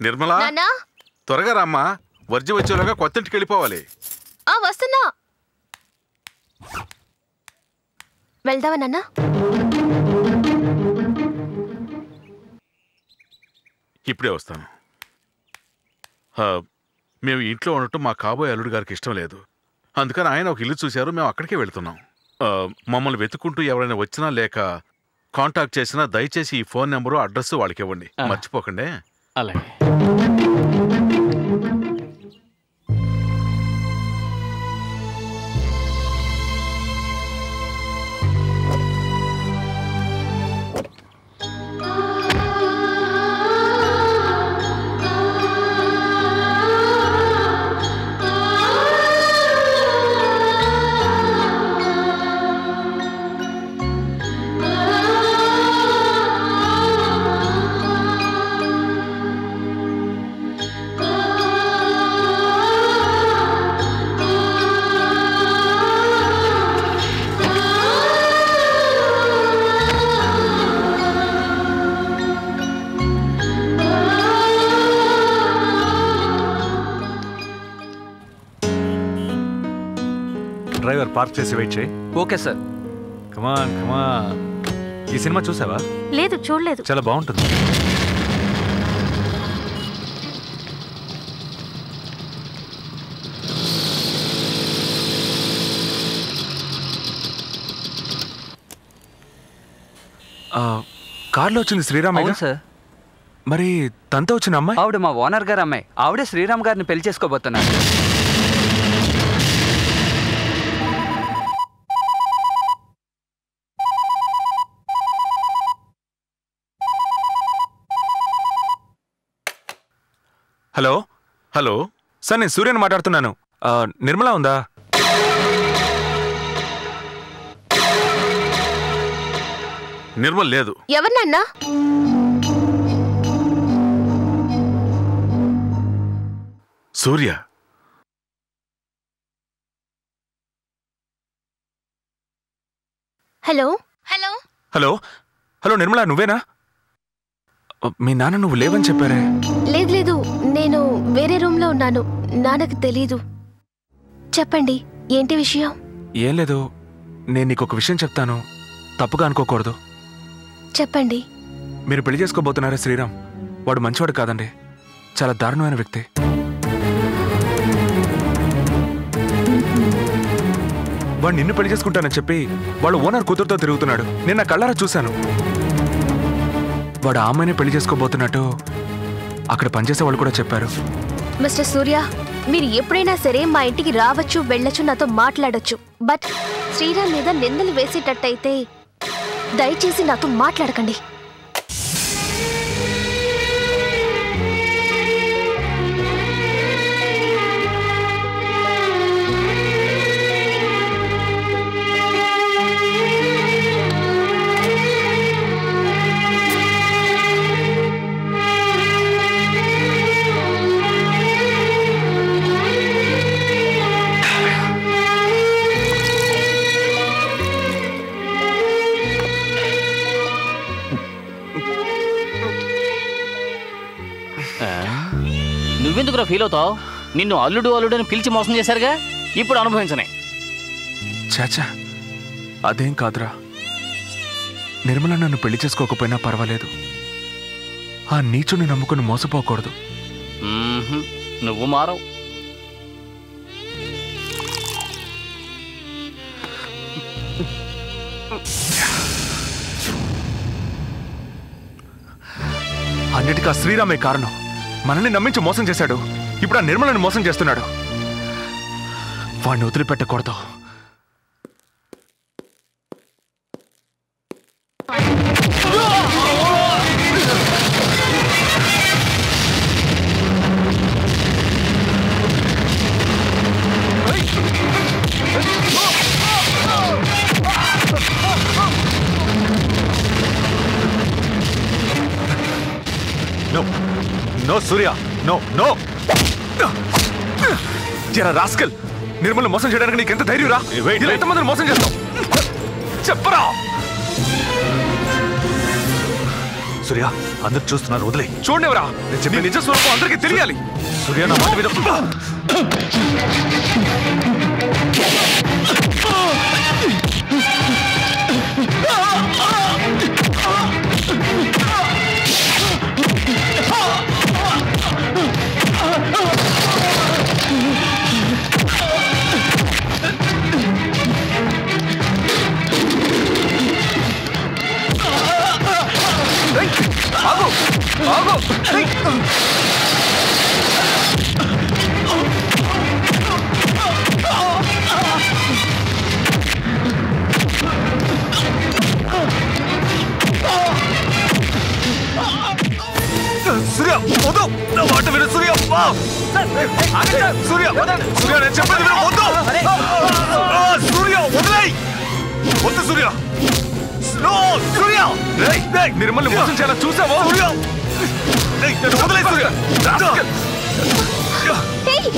నిర్మలా? నాన్నా? త్వరగా రామ్మా. వర్జి వచ్చేలాగా కొత్త ఇంటికి వెళ్ళిపోవాలి. ఆ వస్తున్నా. వెళ్దావా నాన్నా? ఇప్పుడే వస్తాను. ఆ, మేము ఇంట్లో ఉండటం మా కాబోయే అల్లుడు గారికి ఇష్టం లేదు. అందుకని ఆయన ఒక ఇల్లు చూశారు మేము అక్కడికే వెళ్తున్నాం. ఆ, మమ్మల్ని వెతుక్కుంటూ ఎవరైనా వచ్చినా లేక కాంటాక్ట్ చేసినా దయచేసి ఈ ఫోన్ నెంబరు అడ్రస్ వాళ్ళకి ఇవ్వండి. మర్చిపోకండి. अलग పార్క్ చేసి వెయిట్ చేయి. Okay sir. Come on come on ఈ సినిమా చూసావా? లేదు చూడలేదు. చాలా బాగుంటుంది. ఆ, కార్లో వచ్చింది శ్రీరామ్ అవును సార్. మరి తనతో వచ్చిన అమ్మాయి? ఆవిడ మా ఓనర్ గారు అమ్మాయి. ఆవిడే శ్రీరామ్ గారిని పెళ్ళి చేసుకోబోతున్నారు. హలో? హలో? సార్ నేను సూర్యని మాట్లాడుతున్నాను. నిర్మల ఉందా? నిర్మల్ లేదు. ఎవరు నాన్నా? Surya. Hello? Hello? Hello? Hello Nirmala నువ్వేనా? మీ నాన్న నువ్వు లేవని చెప్పారే. లేదు వేరే రూమ్లో ఉన్నాను. నాన్నకు తెలీదు. చెప్పండి ఏంటి విషయం? ఏం లేదు. నేను నీకు ఒక విషయం చెప్తాను. తప్పుగా అనుకోకూడదు. చెప్పండి. మీరు పెళ్ళి చేసుకోబోతున్నారా శ్రీరామ్. వాడు మంచివాడు కాదండి. చాలా దారుణమైన వ్యక్తి. వాడు నిన్ను పెళ్ళి చేసుకుంటానని చెప్పి వాడు ఓనర్ కూతురుతో తిరుగుతున్నాడు. నేను నా కళ్ళారా చూశాను. వాడు ఆ అమ్మాయినే పెళ్ళి చేసుకోబోతున్నట్టు అక్కడ పనిచేసే వాళ్ళు కూడా చెప్పారు. మిస్టర్ సూర్య మీరు ఎప్పుడైనా సరే మా ఇంటికి రావచ్చు వెళ్ళొచ్చు నాతో మాట్లాడొచ్చు. బట్ శ్రీరామ్ మీద నిందలు వేసేటట్టయితే దయచేసి నాతో మాట్లాడకండి. నువ్వెందుకురా ఫీల్ అవుతావు? నిన్ను అల్లుడు అల్లుడు అని పిలిచి మోసం చేశారుగా? ఇప్పుడు అనుభవించనే. చాచా అదేం కాదురా. నిర్మల నన్ను పెళ్ళి చేసుకోకపోయినా పర్వాలేదు. ఆ నీచుని నమ్ముకుని మోసపోకూడదు. నువ్వు మారవు. అన్నిటికీ ఆ శ్రీరామే కారణం. మనల్ని నమ్మించి మోసం చేశాడు. ఇప్పుడు ఆ నిర్మలను మోసం చేస్తున్నాడు. వాడిని వదిలిపెట్టకూడదు. No Surya no no. జరా రాస్కల్ నిర్మల్ మోసం చేయడానికి నీకు ఎంత ధైర్యం రా? ఇలా ఎంతమందిని మోసం చేస్తావు? చెప్పరా? సూర్య అందరు చూస్తున్నారు వదిలే. చూడండివరా నేను చెప్పే నిజ స్వరూపం అందరికీ తెలియాలి. సూర్య నా మాట విను. సూర్య వద్దు. నా మాట విను సూర్య. సూర్య సూర్య నేను చెప్పేది విను. వద్దు. సూర్య వదిలేయ్. వద్దు సూర్య. నో సూర్య. రేయ్ రేయ్ నిర్మల్ని మోసం చేయాలని చూసావా? సూర్య రేయ్ నన్ను వదిలేయ్ సూర్య హేయ్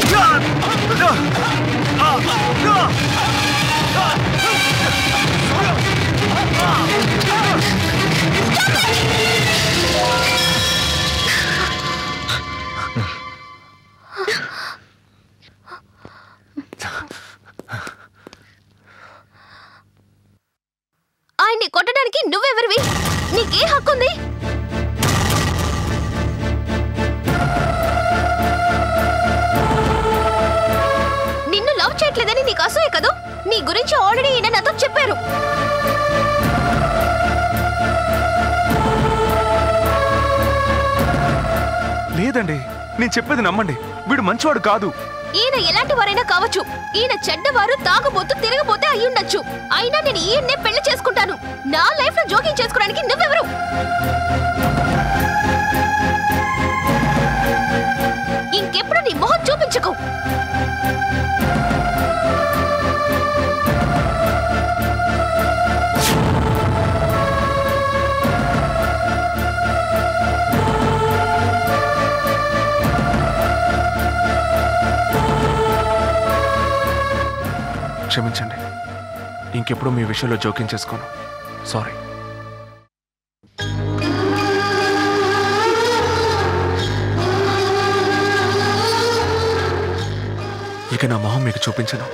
ఆయన్ని కొట్టడానికి నువ్వెవరివి నీకే హక్కుంది చేయట్లేదని నీకు అసూయ కదూ? నీ గురించి ఆల్రెడీ ఈయన నాతో చెప్పారు. లేదండి నేను చెప్పేది నమ్మండి. వీడు మంచివాడు కాదు. ఈయన ఎలాంటి వారైనా కావచ్చు. ఈయన చెడ్డవారు తాగుబోతూ తిరగబోతే అయ్యుండొచ్చు అయినా నేను ఈయన్నే పెళ్ళి చేసుకుంటాను. నా లైఫ్లో జోక్యం చేసుకోవడానికి నువ్వెవరు? ఇంకెప్పుడు నీ మొహం చూపించకు. క్షమించండి. ఇంకెప్పుడు మీ విషయంలో జోక్యం చేసుకోను. సారీ ఇక నా మొహం మీకు చూపించను.